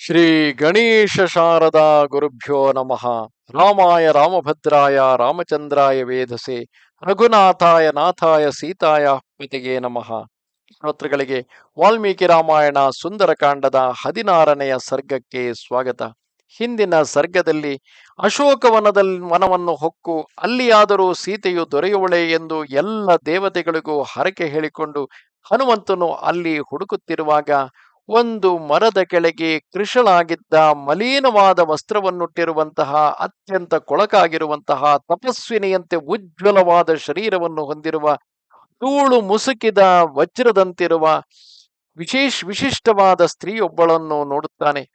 ಶ್ರೀ ಗಣೇಶ ಶಾರದಾ ಗುರುಭ್ಯೋ ನಮಃ. ರಾಮಾಯ ರಾಮಭದ್ರಾಯ ರಾಮಚಂದ್ರಾಯ ವೇಧಸೆ ರಘುನಾಥಾಯ ನಾಥಾಯ ಸೀತಾಯ ಪತಿಗೆ ನಮಃ. ಶ್ರೋತೃಗಳಿಗೆ ವಾಲ್ಮೀಕಿ ರಾಮಾಯಣ ಸುಂದರಕಾಂಡದ ಹದಿನಾರನೆಯ ಸರ್ಗಕ್ಕೆ ಸ್ವಾಗತ. ಹಿಂದಿನ ಸರ್ಗದಲ್ಲಿ ಅಶೋಕವನದಲ್ಲಿ ವನವನ್ನು ಹೊಕ್ಕು ಅಲ್ಲಿಯಾದರೂ ಸೀತೆಯು ದೊರೆಯುವಳೆ ಎಂದು ಎಲ್ಲ ದೇವತೆಗಳಿಗೂ ಹರಕೆ ಹೇಳಿಕೊಂಡು ಹನುಮಂತನು ಅಲ್ಲಿ ಹುಡುಕುತ್ತಿರುವಾಗ ಒಂದು ಮರದ ಕೆಳಗೆ ಕೃಶಳಾಗಿದ್ದ ಮಲೀನವಾದ ವಸ್ತ್ರವನ್ನುಟ್ಟಿರುವಂತಹ ಅತ್ಯಂತ ಕೊಳಕಾಗಿರುವಂತಹ ತಪಸ್ವಿನಿಯಂತೆ ಉಜ್ವಲವಾದ ಶರೀರವನ್ನು ಹೊಂದಿರುವ, ಧೂಳು ಮುಸುಕಿದ, ವಜ್ರದಂತಿರುವ, ವಿಶೇಷ ವಿಶಿಷ್ಟವಾದ ಸ್ತ್ರೀಯೊಬ್ಬಳನ್ನು ನೋಡುತ್ತಾನೆ.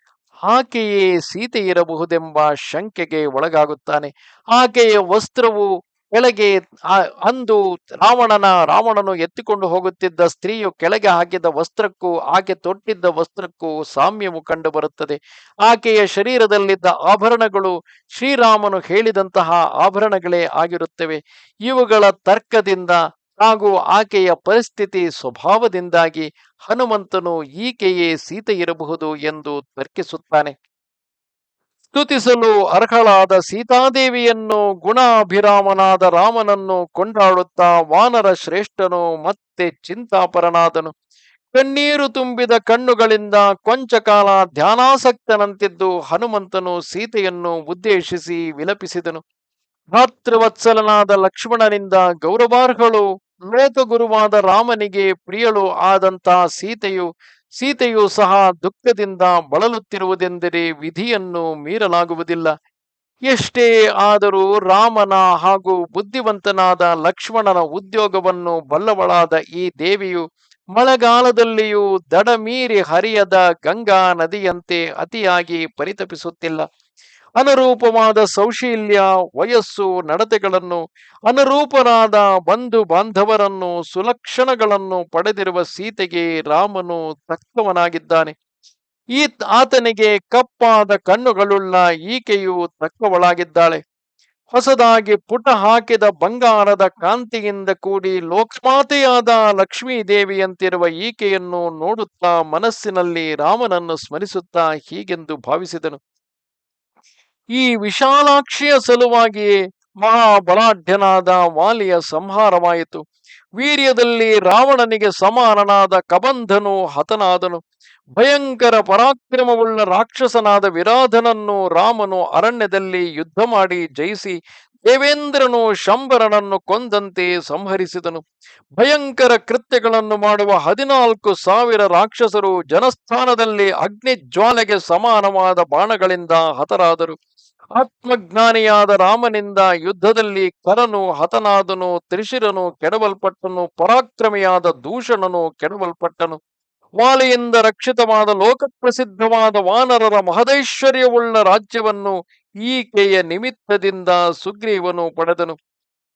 ಆಕೆಯೇ ಸೀತೆ ಇರಬಹುದೆಂಬ ಶಂಕೆಗೆ ಒಳಗಾಗುತ್ತಾನೆ. ಆಕೆಯ ವಸ್ತ್ರವು ಕೆಳಗೆ ಅಂದು ರಾವಣನ, ರಾವಣನು ಎತ್ತಿಕೊಂಡು ಹೋಗುತ್ತಿದ್ದ ಸ್ತ್ರೀಯು ಕೆಳಗೆ ಹಾಕಿದ ವಸ್ತ್ರಕ್ಕೂ, ಆಕೆ ತೊಟ್ಟಿದ್ದ ವಸ್ತ್ರಕ್ಕೂ ಸಾಮ್ಯವು ಕಂಡು ಬರುತ್ತದೆ. ಆಕೆಯ ಶರೀರದಲ್ಲಿದ್ದ ಆಭರಣಗಳು ಶ್ರೀರಾಮನು ಹೇಳಿದಂತಹ ಆಭರಣಗಳೇ ಆಗಿರುತ್ತವೆ. ಇವುಗಳ ತರ್ಕದಿಂದ ಹಾಗೂ ಆಕೆಯ ಪರಿಸ್ಥಿತಿ ಸ್ವಭಾವದಿಂದಾಗಿ ಹನುಮಂತನು ಈಕೆಯೇ ಸೀತೆ ಇರಬಹುದು ಎಂದು ತರ್ಕಿಸುತ್ತಾನೆ. ಸ್ತುತಿಸಲು ಅರ್ಹಳಾದ ಸೀತಾದೇವಿಯನ್ನು ಗುಣಾಭಿರಾಮನಾದ ರಾಮನನ್ನು ಕೊಂಡಾಡುತ್ತಾ ವಾನರ ಶ್ರೇಷ್ಠನು ಮತ್ತೆ ಚಿಂತಾಪರನಾದನು. ಕಣ್ಣೀರು ತುಂಬಿದ ಕಣ್ಣುಗಳಿಂದ ಕೊಂಚ ಕಾಲ ಧ್ಯಾನಾಸಕ್ತನಂತಿದ್ದು ಹನುಮಂತನು ಸೀತೆಯನ್ನು ಉದ್ದೇಶಿಸಿ ವಿಲಪಿಸಿದನು. ಭಾತೃವತ್ಸಲನಾದ ಲಕ್ಷ್ಮಣನಿಂದ ಗೌರವಾರ್ಹಳು ಲೋಕಗುರುವಾದ ರಾಮನಿಗೆ ಪ್ರಿಯಳು ಆದಂತಹ ಸೀತೆಯು ಸೀತೆಯು ಸಹ ದುಃಖದಿಂದ ಬಳಲುತ್ತಿರುವುದೆಂದರೆ ವಿಧಿಯನ್ನು ಮೀರಲಾಗುವುದಿಲ್ಲ. ಎಷ್ಟೇ ಆದರೂ ರಾಮನ ಹಾಗೂ ಬುದ್ಧಿವಂತನಾದ ಲಕ್ಷ್ಮಣನ ಉದ್ಯೋಗವನ್ನು ಬಲ್ಲವಳಾದ ಈ ದೇವಿಯು ಮಳೆಗಾಲದಲ್ಲಿಯೂ ದಡಮೀರಿ ಹರಿಯದ ಗಂಗಾ ನದಿಯಂತೆ ಅತಿಯಾಗಿ ಪರಿತಪಿಸುತ್ತಿಲ್ಲ. ಅನುರೂಪವಾದ ಸೌಶೀಲ್ಯ, ವಯಸ್ಸು, ನಡತೆಗಳನ್ನು ಅನುರೂಪರಾದ ಬಂಧು ಬಾಂಧವರನ್ನು, ಸುಲಕ್ಷಣಗಳನ್ನು ಪಡೆದಿರುವ ಸೀತೆಗೆ ರಾಮನು ತಕ್ಕವನಾಗಿದ್ದಾನೆ. ಈ ಆತನಿಗೆ ಕಪ್ಪಾದ ಕಣ್ಣುಗಳುಳ್ಳ ಈಕೆಯು ತಕ್ಕವಳಾಗಿದ್ದಾಳೆ. ಹೊಸದಾಗಿ ಪುಟ ಹಾಕಿದ ಬಂಗಾರದ ಕಾಂತಿಯಿಂದ ಕೂಡಿ ಲೋಕ್ಸ್ಮಾತೆಯಾದ ಲಕ್ಷ್ಮೀ ದೇವಿಯಂತಿರುವ ಈಕೆಯನ್ನು ನೋಡುತ್ತಾ ಮನಸ್ಸಿನಲ್ಲಿ ರಾಮನನ್ನು ಸ್ಮರಿಸುತ್ತಾ ಹೀಗೆಂದು ಭಾವಿಸಿದನು. ಈ ವಿಶಾಲಾಕ್ಷಿಯ ಸಲುವಾಗಿ ಮಹಾಬಲಾಢ್ಯನಾದ ವಾಲಿಯ ಸಂಹಾರವಾಯಿತು. ವೀರ್ಯದಲ್ಲಿ ರಾವಣನಿಗೆ ಸಮಾನನಾದ ಕಬಂಧನು ಹತನಾದನು. ಭಯಂಕರ ಪರಾಕ್ರಮವುಳ್ಳ ರಾಕ್ಷಸನಾದ ವಿರಾಧನನ್ನು ರಾಮನು ಅರಣ್ಯದಲ್ಲಿ ಯುದ್ಧ ಮಾಡಿ ಜಯಿಸಿ ದೇವೇಂದ್ರನು ಶಂಬರನನ್ನು ಕೊಂದಂತೆ ಸಂಹರಿಸಿದನು. ಭಯಂಕರ ಕೃತ್ಯಗಳನ್ನು ಮಾಡುವ ಹದಿನಾಲ್ಕು ಸಾವಿರ ರಾಕ್ಷಸರು ಜನಸ್ಥಾನದಲ್ಲಿ ಅಗ್ನಿ ಜ್ವಾಲೆಗೆ ಸಮಾನವಾದ ಬಾಣಗಳಿಂದ ಹತರಾದರು. ಆತ್ಮಜ್ಞಾನಿಯಾದ ರಾಮನಿಂದ ಯುದ್ಧದಲ್ಲಿ ಕರನು ಹತನಾದನು, ತ್ರಿಶಿರನು ಕೆಡವಲ್ಪಟ್ಟನು, ಪರಾಕ್ರಮಿಯಾದ ದೂಷಣನು ಕೆಡವಲ್ಪಟ್ಟನು. ವಾಲಿಯಿಂದ ರಕ್ಷಿತವಾದ ಲೋಕಪ್ರಸಿದ್ಧವಾದ ವಾನರರ ಮಹದೈಶ್ವರ್ಯವುಳ್ಳ ರಾಜ್ಯವನ್ನು ಈಕೆಯ ನಿಮಿತ್ತದಿಂದ ಸುಗ್ರೀವನು ಪಡೆದನು.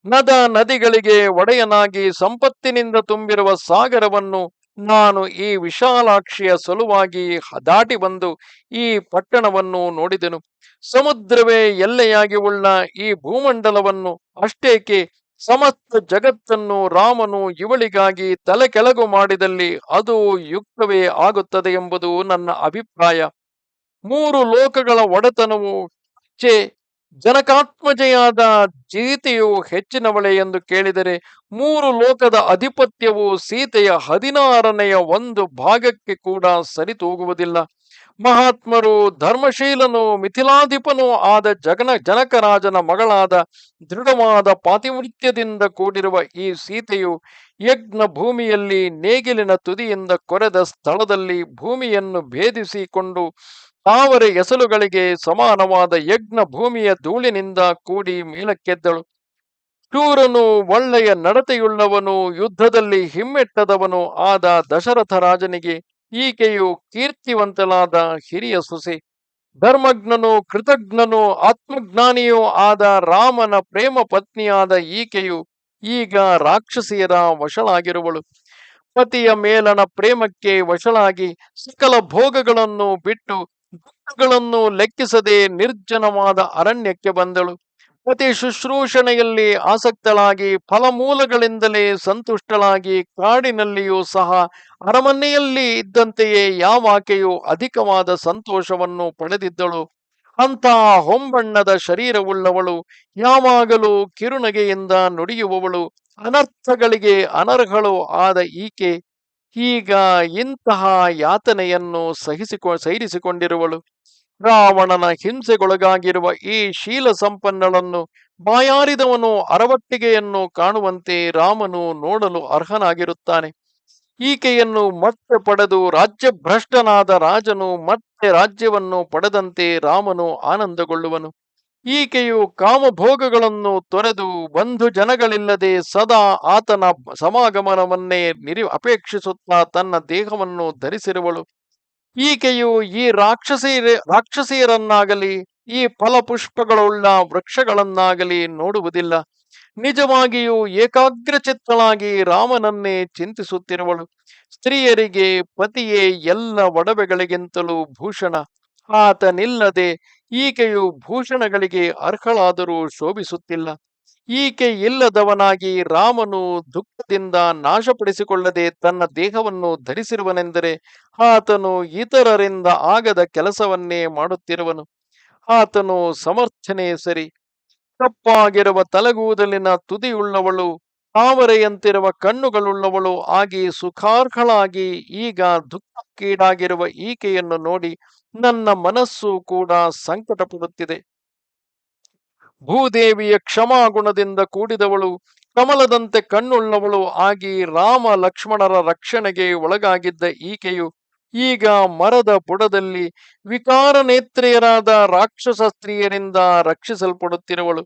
ನದ ನದಿಗಳಿಗೆ ಒಡೆಯನಾಗಿ ಸಂಪತ್ತಿನಿಂದ ತುಂಬಿರುವ ಸಾಗರವನ್ನು ನಾನು ಈ ವಿಶಾಲಾಕ್ಷಿಯ ಸಲುವಾಗಿ ಹದಾಟಿ ದಾಟಿ ಬಂದು ಈ ಪಟ್ಟಣವನ್ನು ನೋಡಿದೆನು. ಸಮುದ್ರವೇ ಎಲ್ಲೆಯಾಗಿ ಉಳ್ಳ ಈ ಭೂಮಂಡಲವನ್ನು ಅಷ್ಟೇಕೆ ಸಮಸ್ತ ಜಗತ್ತನ್ನು ರಾಮನು ಇವಳಿಗಾಗಿ ತಲೆ ಕೆಳಗು ಮಾಡಿದಲ್ಲಿ ಅದು ಯುಕ್ತವೇ ಆಗುತ್ತದೆ ಎಂಬುದು ನನ್ನ ಅಭಿಪ್ರಾಯ. ಮೂರು ಲೋಕಗಳ ಒಡೆತನವು ಚೆ ಜನಕಾತ್ಮಜೆಯಾದ ಜೀತೆಯು ಹೆಚ್ಚಿನವಳೆ ಎಂದು ಕೇಳಿದರೆ ಮೂರು ಲೋಕದ ಅಧಿಪತ್ಯವು ಸೀತೆಯ ಹದಿನಾರನೆಯ ಒಂದು ಭಾಗಕ್ಕೆ ಕೂಡ ಸರಿತೂಗುವುದಿಲ್ಲ. ಮಹಾತ್ಮರು ಧರ್ಮಶೀಲನು ಮಿಥಿಲಾಧಿಪನೂ ಆದ ಜಗನ ಜನಕರಾಜನ ಮಗಳಾದ ದೃಢವಾದ ಪಾತಿವೃತ್ಯದಿಂದ ಕೂಡಿರುವ ಈ ಸೀತೆಯು ಯಜ್ಞ ಭೂಮಿಯಲ್ಲಿ ನೇಗಿಲಿನ ತುದಿಯಿಂದ ಕೊರೆದ ಸ್ಥಳದಲ್ಲಿ ಭೂಮಿಯನ್ನು ಭೇದಿಸಿಕೊಂಡು ತಾವರೆ ಎಸಲುಗಳಿಗೆ ಸಮಾನವಾದ ಯಜ್ಞ ಭೂಮಿಯ ಧೂಳಿನಿಂದ ಕೂಡಿ ಮೇಲಕ್ಕೆದ್ದಳು. ಶೂರನು ಒಳ್ಳೆಯ ನಡತೆಯುಳ್ಳವನು, ಯುದ್ಧದಲ್ಲಿ ಹಿಮ್ಮೆಟ್ಟದವನು ಆದ ದಶರಥ ರಾಜನಿಗೆ ಈಕೆಯು ಕೀರ್ತಿವಂತಲಾದ ಹಿರಿಯ ಸುಸಿ. ಧರ್ಮಜ್ಞನು ಕೃತಜ್ಞನು ಆತ್ಮಜ್ಞಾನಿಯೂ ಆದ ರಾಮನ ಪ್ರೇಮ ಪತ್ನಿಯಾದ ಈಕೆಯು ಈಗ ರಾಕ್ಷಸಿಯರ ವಶಳಾಗಿರುವಳು. ಪತಿಯ ಮೇಲನ ಪ್ರೇಮಕ್ಕೆ ವಶಳಾಗಿ ಸಕಲ ಭೋಗಗಳನ್ನು ಬಿಟ್ಟು ದುಃಖಗಳನ್ನು ಲೆಕ್ಕಿಸದೆ ನಿರ್ಜನವಾದ ಅರಣ್ಯಕ್ಕೆ ಬಂದಳು. ಪತಿ ಶುಶ್ರೂಷಣೆಯಲ್ಲಿ ಆಸಕ್ತಳಾಗಿ, ಫಲಮೂಲಗಳಿಂದಲೇ ಸಂತುಷ್ಟಳಾಗಿ ಕಾಡಿನಲ್ಲಿಯೂ ಸಹ ಅರಮನೆಯಲ್ಲಿ ಇದ್ದಂತೆಯೇ ಯಾವಾಕೆಯು ಅಧಿಕವಾದ ಸಂತೋಷವನ್ನು ಪಡೆದಿದ್ದಳು. ಅಂತಹ ಹೊಂಬಣ್ಣದ ಶರೀರವುಳ್ಳವಳು ಯಾವಾಗಲೂ ಕಿರುನಗೆಯಿಂದ ನುಡಿಯುವವಳು. ಅನರ್ಥಗಳಿಗೆ ಅನರ್ಹಳು ಆದ ಈಕೆ ಈಗ ಇಂತಹ ಯಾತನೆಯನ್ನು ಸಹಿಸಿಕೊ ಸೈರಿಸಿಕೊಂಡಿರುವಳು ರಾವಣನ ಹಿಂಸೆಗೊಳಗಾಗಿರುವ ಈ ಶೀಲ ಸಂಪನ್ನಳನ್ನು ಬಾಯಾರಿದವನು ಅರವಟ್ಟಿಗೆಯನ್ನು ಕಾಣುವಂತೆ ರಾಮನು ನೋಡಲು ಅರ್ಹನಾಗಿರುತ್ತಾನೆ. ಈಕೆಯನ್ನು ಮತ್ತೆ ಪಡೆದು ರಾಜ್ಯ ಭ್ರಷ್ಟನಾದ ರಾಜನು ಮತ್ತೆ ರಾಜ್ಯವನ್ನು ಪಡೆದಂತೆ ರಾಮನು ಆನಂದಗೊಳ್ಳುವನು. ಈಕೆಯು ಕಾಮಭೋಗಗಳನ್ನು ತೊರೆದು ಬಂಧು ಜನಗಳಿಲ್ಲದೆ ಸದಾ ಆತನ ಸಮಾಗಮನವನ್ನೇ ನಿರಿ, ಅಪೇಕ್ಷಿಸುತ್ತಾ ತನ್ನ ದೇಹವನ್ನು ಧರಿಸಿರುವಳು. ಈಕೆಯು ಈ ರಾಕ್ಷಸಿ ರಾಕ್ಷಸಿಯರನ್ನಾಗಲಿ ಈ ಫಲಪುಷ್ಪಗಳುಳ್ಳ ವೃಕ್ಷಗಳನ್ನಾಗಲಿ ನೋಡುವುದಿಲ್ಲ. ನಿಜವಾಗಿಯೂ ಏಕಾಗ್ರಚಿತ್ತಳಾಗಿ ರಾಮನನ್ನೇ ಚಿಂತಿಸುತ್ತಿರುವಳು. ಸ್ತ್ರೀಯರಿಗೆ ಪತಿಯೇ ಎಲ್ಲ ಒಡವೆಗಳಿಗಿಂತಲೂ ಭೂಷಣ. ಆತನಿಲ್ಲದೆ ಈಕೆಯು ಭೂಷಣಗಳಿಗೆ ಅರ್ಹಳಾದರೂ ಶೋಭಿಸುತ್ತಿಲ್ಲ. ಈಕೆ ಇಲ್ಲದವನಾಗಿ ರಾಮನು ದುಃಖದಿಂದ ನಾಶಪಡಿಸಿಕೊಳ್ಳದೆ ತನ್ನ ದೇಹವನ್ನು ಧರಿಸಿರುವನೆಂದರೆ ಆತನು ಇತರರಿಂದ ಆಗದ ಕೆಲಸವನ್ನೇ ಮಾಡುತ್ತಿರುವನು. ಆತನು ಸಮರ್ಥನೆ ಸರಿ. ತಪ್ಪಾಗಿರುವ ತಲೆಗೂದಲಿನ ತುದಿಯುಳ್ಳವಳು ತಾವರೆಯಂತಿರುವ ಕಣ್ಣುಗಳುಳ್ಳವಳು ಆಗಿ ಸುಖಾರ್ಹಳಾಗಿ ಈಗ ದುಃಖಕ್ಕೀಡಾಗಿರುವ ಈಕೆಯನ್ನು ನೋಡಿ ನನ್ನ ಮನಸ್ಸು ಕೂಡ ಸಂಕಟ ಭೂದೇವಿಯ ಕ್ಷಮಾಗುಣದಿಂದ ಕೂಡಿದವಳು ಕಮಲದಂತೆ ಕಣ್ಣುಳ್ಳವಳು ಆಗಿ ರಾಮ ಲಕ್ಷ್ಮಣರ ರಕ್ಷಣೆಗೆ ಒಳಗಾಗಿದ್ದ ಈಕೆಯು ಈಗ ಮರದ ಬುಡದಲ್ಲಿ ವಿಕಾರ ನೇತ್ರೆಯರಾದ ರಾಕ್ಷಸ ಸ್ತ್ರೀಯರಿಂದ ರಕ್ಷಿಸಲ್ಪಡುತ್ತಿರುವಳು.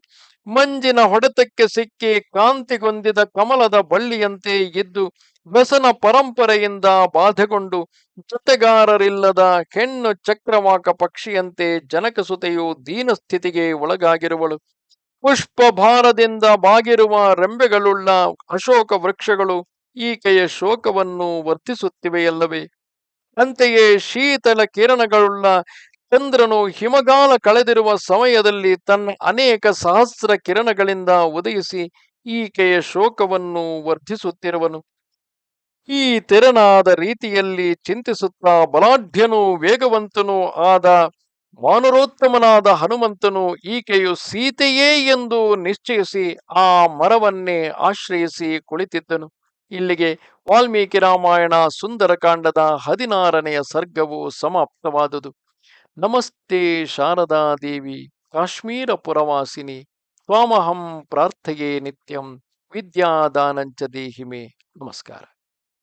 ಮಂಜಿನ ಹೊಡೆತಕ್ಕೆ ಸಿಕ್ಕಿ ಕಾಂತಿಗೊಂದಿದ ಕಮಲದ ಬಳ್ಳಿಯಂತೆ ಎದ್ದು ವ್ಯಸನ ಪರಂಪರೆಯಿಂದ ಬಾಧೆಗೊಂಡು ಜೊತೆಗಾರರಿಲ್ಲದ ಹೆಣ್ಣು ಚಕ್ರವಾಕ ಪಕ್ಷಿಯಂತೆ ಜನಕಸುತೆಯು ದೀನಸ್ಥಿತಿಗೆ ಒಳಗಾಗಿರುವಳು. ಪುಷ್ಪ ಭಾರದಿಂದ ಬಾಗಿರುವ ರೆಂಬೆಗಳುಳ್ಳ ಅಶೋಕ ವೃಕ್ಷಗಳು ಈಕೆಯ ಶೋಕವನ್ನು ವರ್ತಿಸುತ್ತಿವೆಯಲ್ಲವೇ ಅಂತೆಯೇ ಶೀತಲ ಕಿರಣಗಳುಳ್ಳ ಚಂದ್ರನು ಹಿಮಗಾಲ ಕಳೆದಿರುವ ಸಮಯದಲ್ಲಿ ತನ್ನ ಅನೇಕ ಸಹಸ್ರ ಕಿರಣಗಳಿಂದ ಉದಯಿಸಿ ಈಕೆಯ ಶೋಕವನ್ನು ವರ್ಧಿಸುತ್ತಿರುವನು. ಈ ತೆರನಾದ ರೀತಿಯಲ್ಲಿ ಚಿಂತಿಸುತ್ತಾ ಬಲಾಢ್ಯನೂ, ವೇಗವಂತನೂ ಆದ ಮಾನರೋತ್ತಮನಾದ ಹನುಮಂತನು ಈಕೆಯು ಸೀತೆಯೇ ಎಂದು ನಿಶ್ಚಯಿಸಿ ಆ ಮರವನ್ನೇ ಆಶ್ರಯಿಸಿ ಕುಳಿತಿದ್ದನು. ಇಲ್ಲಿಗೆ ವಾಲ್ಮೀಕಿ ರಾಮಾಯಣ ಸುಂದರಕಾಂಡದ ಹದಿನಾರನೆಯ ಸರ್ಗವು ಸಮಾಪ್ತವಾದುದು. ನಮಸ್ತೆ ಶಾರದಾ ದೇವಿ ಕಾಶ್ಮೀರ ಪುರವಾಸಿನಿ ತ್ವಾಮಹಂ ಪ್ರಾರ್ಥೆಯೇ ನಿತ್ಯಂ, ವಿದ್ಯಾದಾನಂಚ ದೇಹಿಮೆ. ನಮಸ್ಕಾರ.